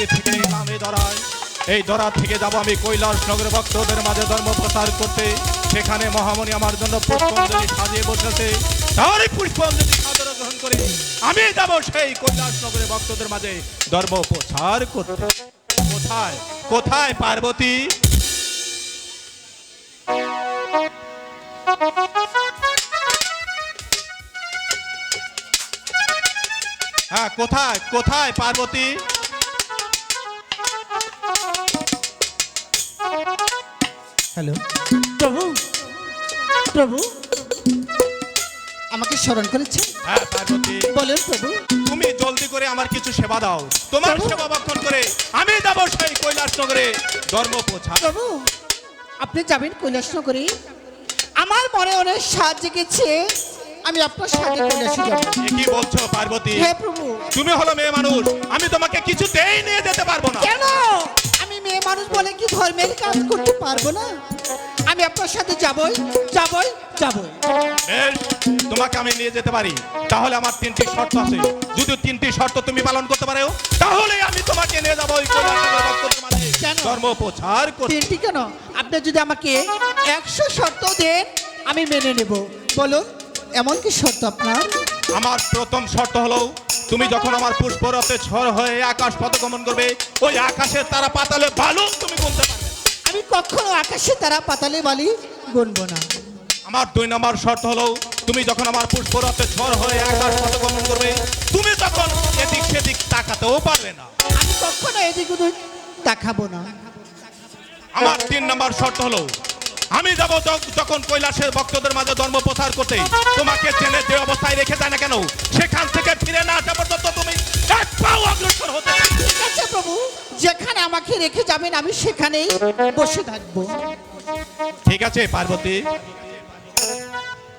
আমি থেকে এই দরায় এই দরা থেকে যাব আমি কৈলাস নগর ভক্তদের মাঝে ধর্ম প্রচার করতে। সেখানে মহামণি আমার জন্য পুষ্পাঞ্জলি সাজিয়ে বসেছে। তাহলে পুষ্পাঞ্জলি সাদর গ্রহণ করে আমি যাব সেই কৈলাস নগরে ভক্তদের মাঝে ধর্ম প্রচার করতে। কোথায়? কোথায় পার্বতী? হ্যাঁ কোথায়? কোথায় পার্বতী? হ্যালো। প্রভু প্রভু আমাকে স্মরণ করেছে হ্যাঁ পার্বতী। বলেন প্রভু। তুমি জলদি করে আমার কিছু সেবা দাও। তোমার। সেবা ভক্ষণ করে আমি যাব সেই কৈলাস নগরে ধর্ম প্রচার। প্রভু আপনি যাবেন কৈলাসনগরে? আমার মনে অনেক সাহায্য জেগেছে। আমি আপনার সাথে কৈলাসে যাব। কি বলছো পার্বতী? হ্যাঁ প্রভু। তুমি হলো মেয়ে মানুষ। আমি তোমাকে কিছুতেই নিয়ে যেতে পারব না। কেন? মেয়ে মানুষ বলে কি ধর্মের কাজ করতে পারব না? আমি আপনার সাথে যাবই যাবই যাবই। বেশ তোমাকে আমি নিয়ে যেতে পারি। তাহলে আমার তিনটি শর্ত আছে। যদি তিনটি শর্ত তুমি পালন করতে পারো তাহলে আমি তোমাকে নিয়ে যাব ওই কেন? ধর্ম প্রচার করতে তিনটি কেন? আপনি যদি আমাকে একশো শর্ত দেন আমি মেনে নেব। বলুন এমন কি শর্ত আপনার? আমার প্রথম শর্ত হলো তুমি যখন আমার পুষ্পরথে ঝড় হয়ে আকাশ পথ গমন করবে ওই আকাশের তারা পাতালে ভালো তুমি গুনতে পারবে। আমি কখনো আকাশে তারা পাতালে বালি গুনব না। আমার দুই নম্বর শর্ত হলো তুমি যখন আমার পুষ্পরথে ঝড় হয়ে আকাশ পথ গমন করবে তুমি তখন এদিক সেদিক তাকাতেও পারবে না। আমি কখনো এদিক ওদিক তাকাবো না। আমার তিন নম্বর শর্ত হলো আমি যাব যখন কৈলাসের ভক্তদের মাঝে ধর্ম প্রচার করতে। তোমাকে চেনে যে অবস্থায় রেখে যায় না কেন? সেখান থেকে ফিরে না আসা পর্যন্ত তুমি এক পাও অগ্রসর হতে ঠিক আছে প্রভু যেখানে আমাকে রেখে যাবেন আমি সেখানেই বসে থাকব। ঠিক আছে পার্বতী।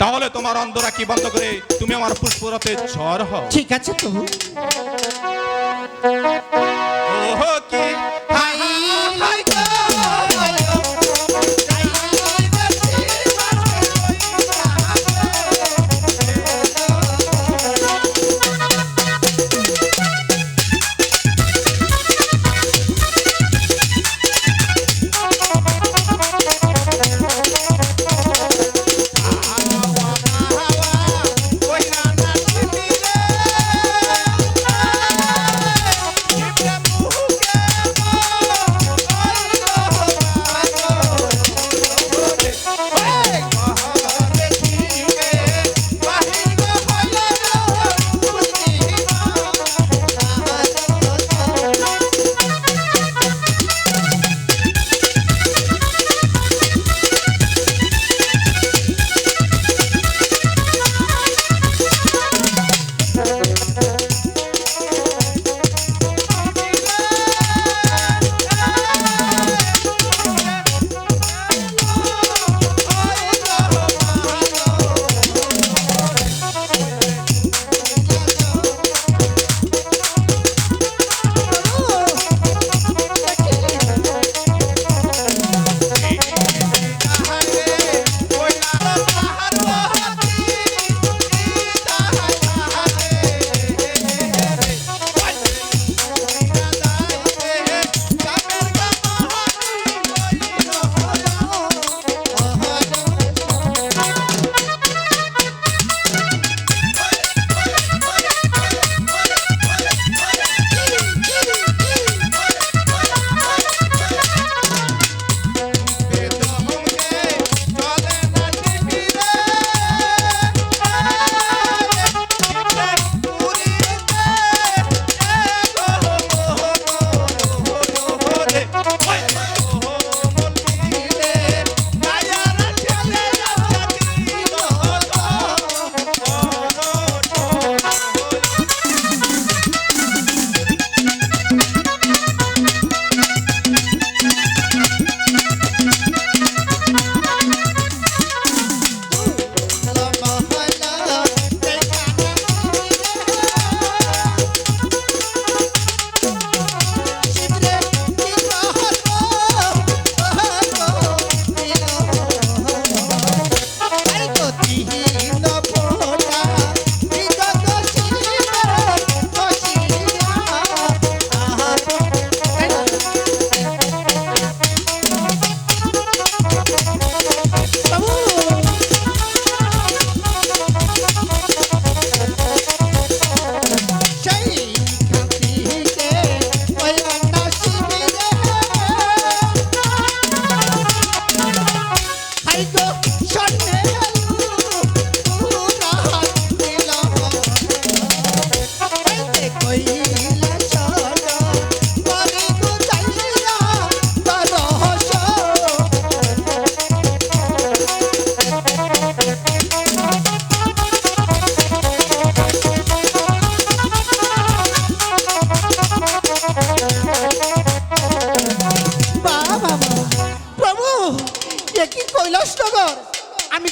তাহলে তোমার অন্ধরা কি বন্ধ করে তুমি আমার পুষ্পরথে ঝড় হও। ঠিক আছে প্রভু। ওহো কি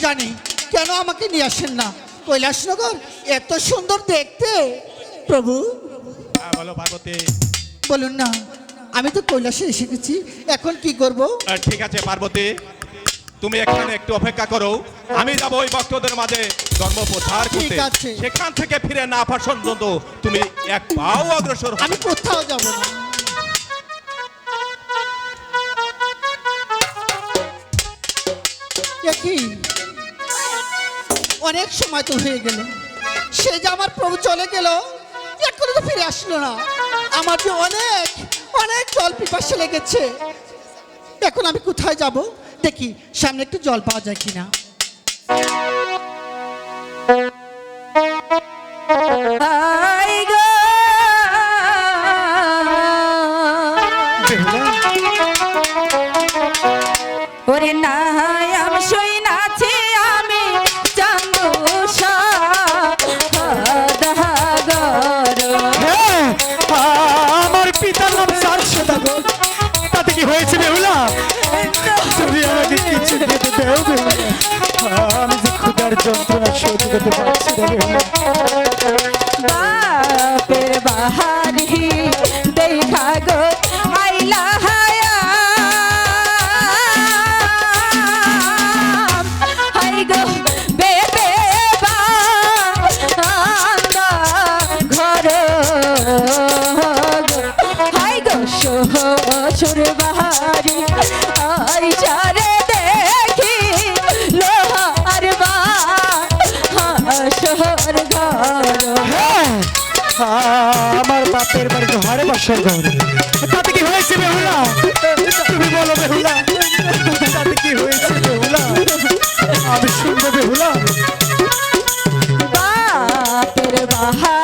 জানি। কেন আমাকে নিয়ে আসেন না? কৈলাসনগর এত সুন্দর দেখতে। প্রভু। বলো পার্বতী। বলুন না আমি তো কৈলাসে এসে গেছি। এখন কি করব? ঠিক আছে পার্বতী। তুমি এখানে একটু অপেক্ষা করো। আমি যাব ওই ভক্তদের মাঝে ধর্ম প্রচার করতে। আছে। সেখান থেকে ফিরে না আসার পর্যন্ত তুমি এক পাও অগ্রসর আমি কোথাও যাব না। কি? অনেক সময় তো হয়ে গেল। সে যে আমার প্রভু চলে গেল এখনও তো ফিরে আসলো না। আমার যে অনেক অনেক জল পিপাসে লেগেছে। এখন আমি কোথায় যাব? দেখি, সামনে একটু জল পাওয়া যায় কিনা। আই যন্ত্রণা সহ্য করতে পারছি না। ঘরে তাতে কি হয়েছে বেহুলা? তুমি বলো বেহুলা। তাতে কি হয়েছে বেহুলা? আমি শুনব বেহুলা। বাপের বাহারি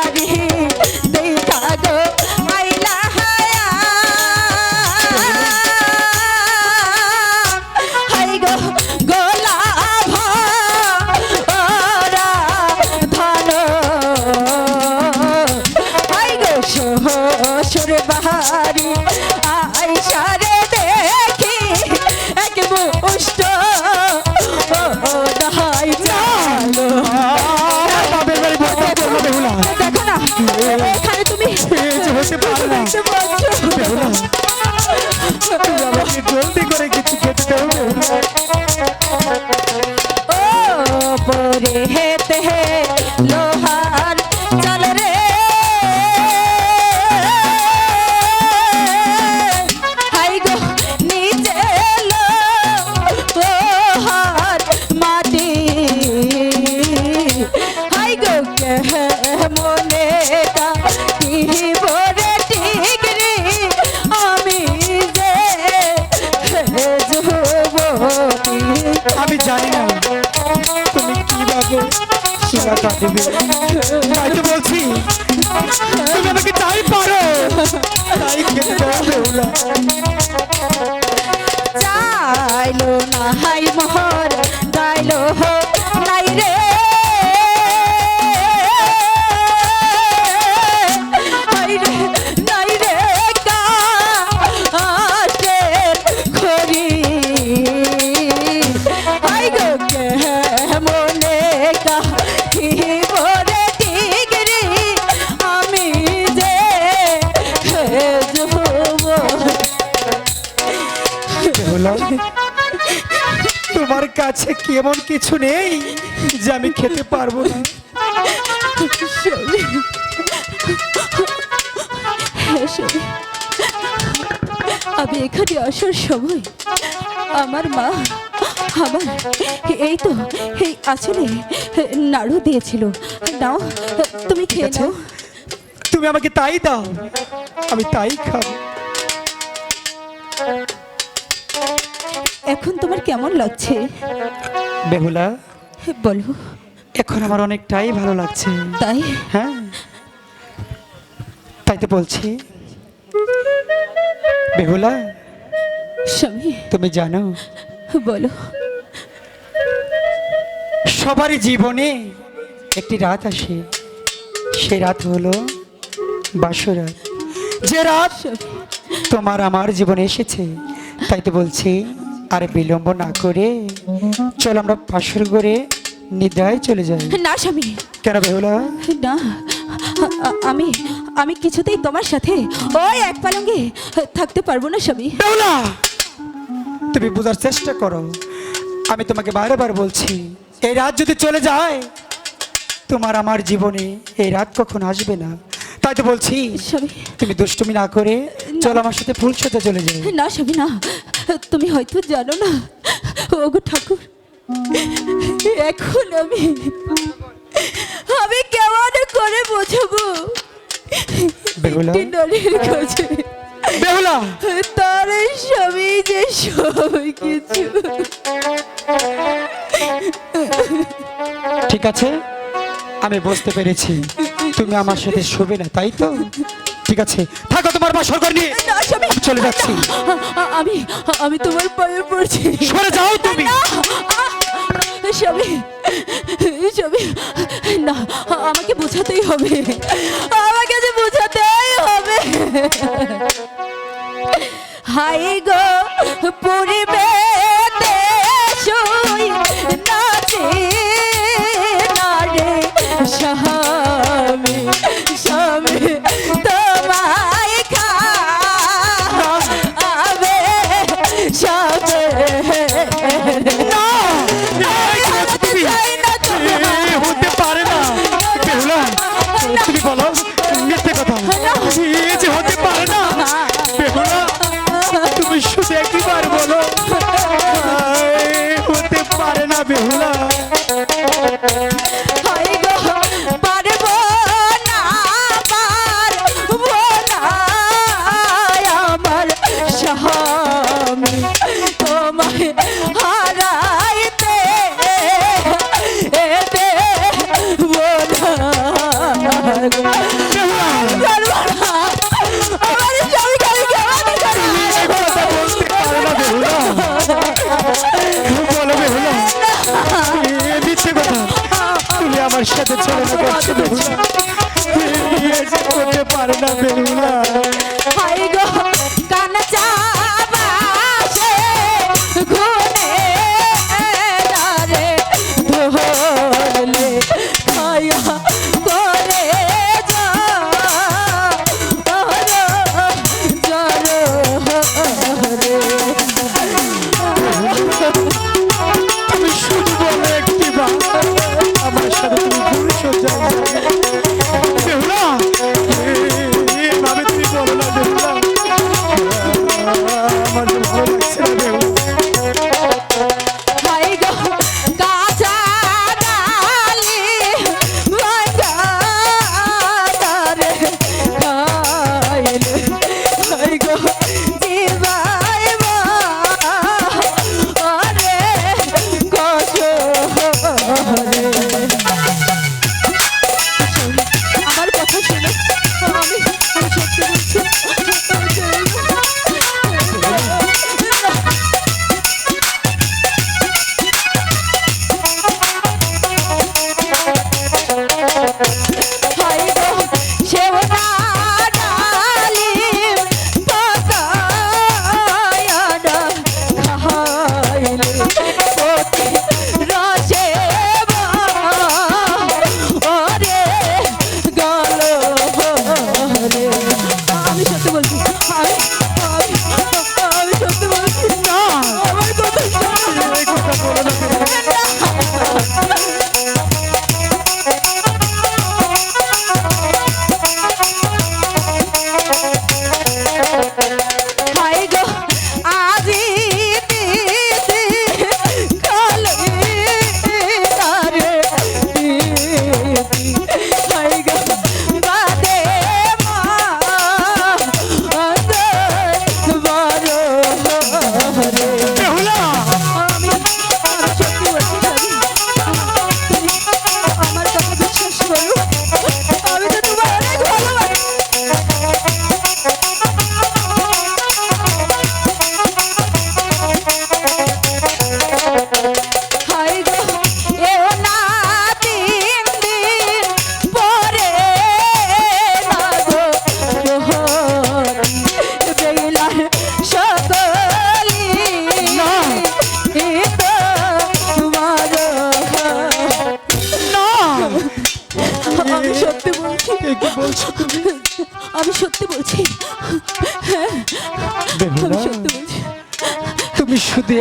কি এমন কিছু নেই যে আমি খেতে পারব না। আমি এখানে আসার সময় আমার মা আমার এই তো এই আসলে নাড়ু দিয়েছিল নাও তুমি খেয়ে আছে। নাও তুমি আমাকে তাই দাও আমি তাই খাব এখন তোমার কেমন লাগছে? বেহুলা? বলো। এখন আমার অনেকটাই ভালো লাগছে। তাই? হ্যাঁ। তাই তো বলছি। বেহুলা? স্বামী। তুমি জানো? বলো। সবারই জীবনে একটি রাত আসে। সেই রাত হলো বাসরাত। যে রাত তোমার আমার জীবনে এসেছে তাই তো বলছি। আর বিলম্ব না করে চল আমরা পাশের ঘরে নিদ্রায় চলে যাই। না স্বামী। কেন বেহুলা? না আমি আমি কিছুতেই তোমার সাথে ওই এক পালঙ্গে থাকতে পারব না স্বামী। বেহুলা তুমি বোঝার চেষ্টা করো। আমি তোমাকে বারবার বলছি এই রাত যদি চলে যায় তোমার আমার জীবনে এই রাত কখন আসবে না। তাই তো বলছি। তুমি দুষ্টুমি না করে চল আমার সাথে ফুল সাথে চলে যাই। না স্বামী না। তুমি হয়তো জানো না। ওগো ঠাকুর এখন আমি আমি কেমন করে বোঝাবো? কাছে। বেহুলা। তার স্বামী যে সব কিছু। ঠিক আছে আমি বুঝতে পেরেছি। তুমি আমার সাথে শোবে না তাই তো? ঠিক আছে থাকো তোমার বাসর ঘর নিয়ে। চলে যাচ্ছি। আমি আমি তোমার পায়ে পড়ছি। সরে যাও তুমি। স্বামী স্বামী না আমাকে বোঝাতেই হবে। আমাকে যে বোঝাতেই হবে। হাই গো পূর্বে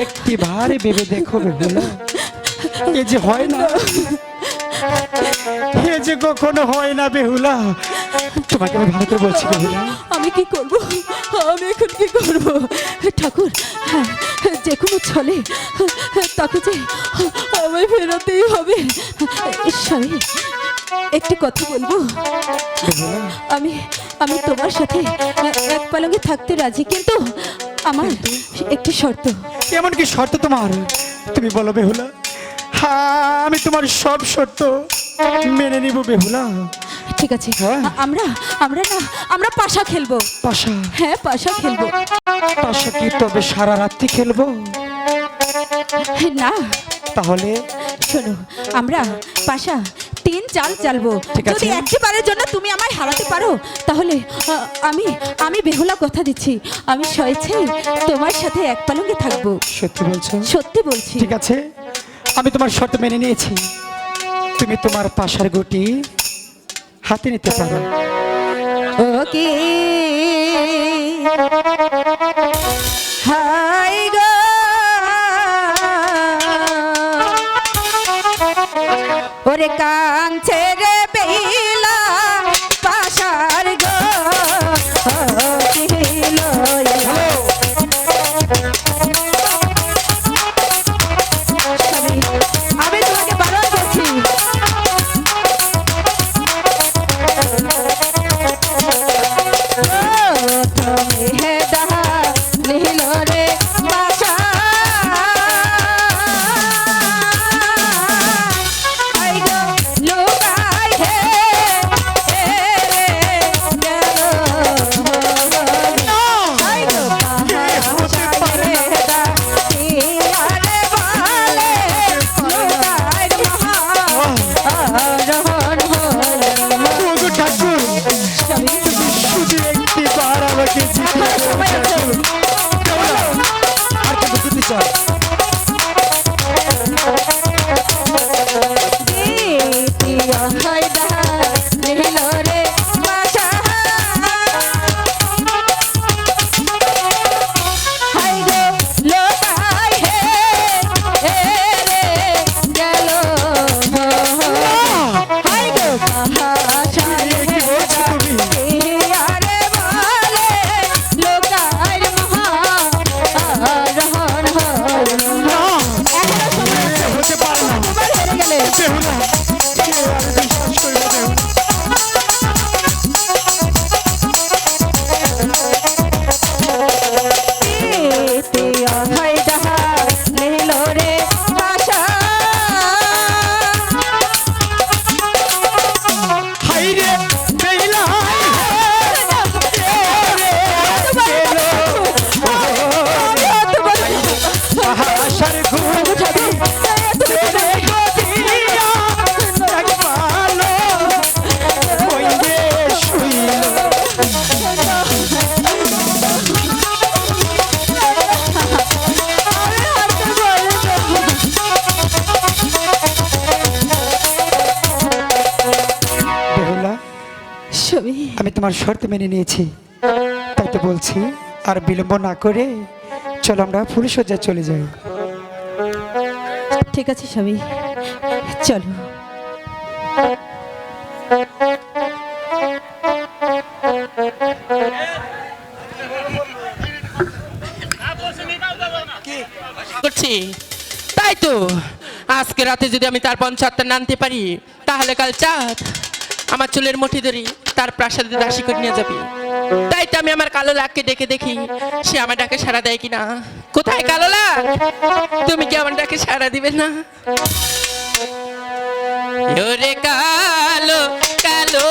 একটি ভারে ভেবে দেখো বেহুলা এ যে হয় না। এ যে কখনো হয় না বেহুলা তোমাকে আমি ভালো বলছি বেহুলা আমি কি করব? আমি এখন কি করব? ঠাকুর যে কোনো ছলে, তাকে যে আমায় ফেরাতেই হবে। স্বামী একটি কথা বলব। আমি আমি তোমার সাথে এক পালঙ্গে থাকতে রাজি, কিন্তু আমার একটি শর্ত। এমন কি শর্ত তোমার? তুমি বলো, বেহুলা। হ্যাঁ আমি তোমার সব শর্ত মেনে নিব, বেহুলা। ঠিক আছে। হ্যাঁ। আমরা আমরা না আমরা পাশা খেলব। পাশা? হ্যাঁ পাশা খেলব। পাশা কি তবে সারা রাত্রি খেলব? না। তাহলে? শোনো আমরা পাশা তিন চাল চালবো। যদি একবারের জন্য তুমি আমায় হারাতে পারো তাহলে আমি আমি বেহুলা কথা দিচ্ছি। আমি স্বেচ্ছায় তোমার সাথে এক পালঙ্গে থাকব। সত্যি বলছো? সত্যি বলছি। ঠিক আছে। আমি তোমার শর্ত মেনে নিয়েছি। তুমি তোমার পাশার গুটি হাতে নিতে পারো ওরে কাঞ্চে রে বেলা শর্ত মেনে নিয়েছি। তাই তো বলছি আর বিলম্ব না করে চলো আমরা ফুলসজ্জা চলে যাই। ঠিক আছে ছবি চলো। করছি? তাই তো। আজকে রাতে যদি আমি তার পঞ্চায়েতটা নানতে পারি তাহলে কাল চাঁদ আমার চুলের মুঠি ধরি, তার প্রাসাদে দাসী করে নিয়ে যাবি। তাই তো আমি আমার কালো লাখকে ডেকে দেখি, সে আমার ডাকে সাড়া দেয় কিনা? কোথায় কালো লাখ তুমি কি আমার ডাকে সাড়া দিবে না? কালো কালো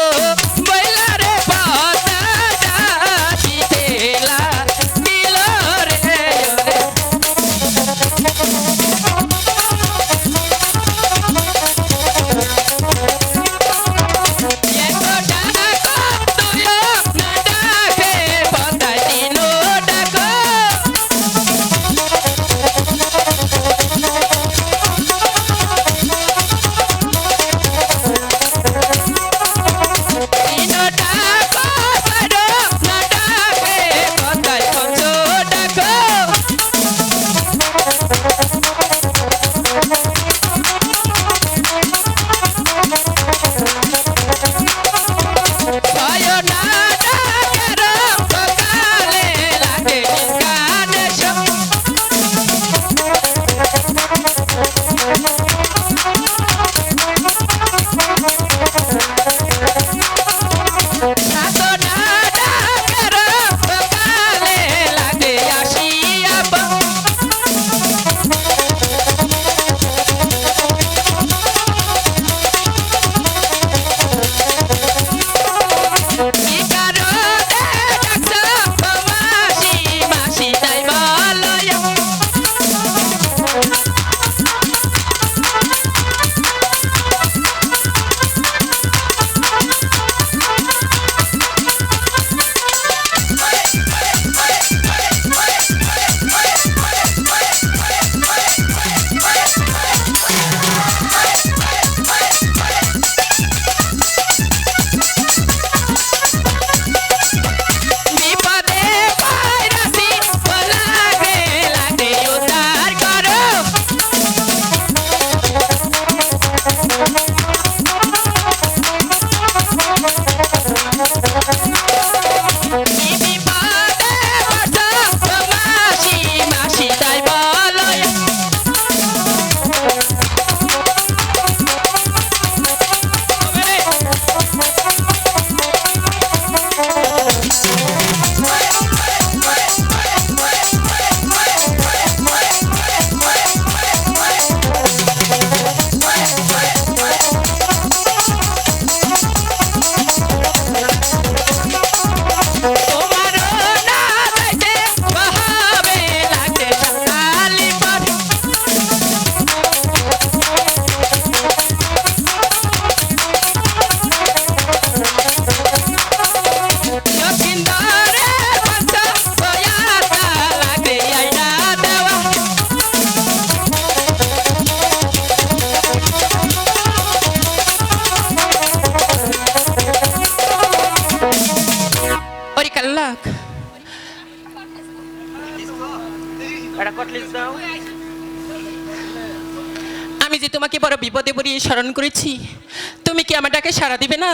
সাড়া দিবে না?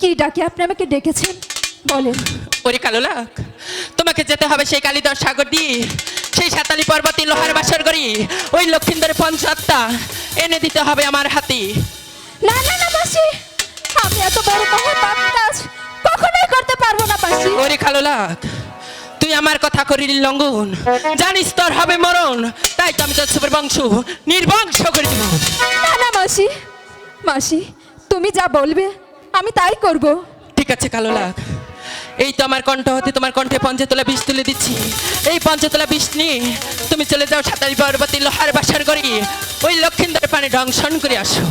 কি ডাকে? আপনি আমাকে ডেকেছেন? বলেন। ওরে কালো লাখ তোমাকে যেতে হবে সেই কালিদর সাগর দিয়ে সেই সাতালি পর্বতে লোহার বাসর করি ওই লক্ষিন্দরের পঞ্চাত্তা এনে দিতে হবে আমার হাতে। না না না মাসি। আমি এত বড় মহৎ কাজ কখনোই করতে পারব না মাসি। ওরে কালো লাখ তুই আমার কথা করিলি লঙ্ঘন জানিস তোর হবে মরণ তাই তো আমি তোর সুপের বংশ নির্বংশ করে দিব না না মাসি। মাসি তুমি যা বলবে, আমি তাই করব। ঠিক আছে, কালো লাগ। এই তো আমার কণ্ঠ হতে তোমার কণ্ঠে পঞ্চতলা বিষ তুলে দিচ্ছি। এই পঞ্চতলা বিষ নিয়ে তুমি চলে যাও সাতাশ পর্বতী লোহার বাসার করি ওই লক্ষিন্দরের পানি ঢংশন করে আসো।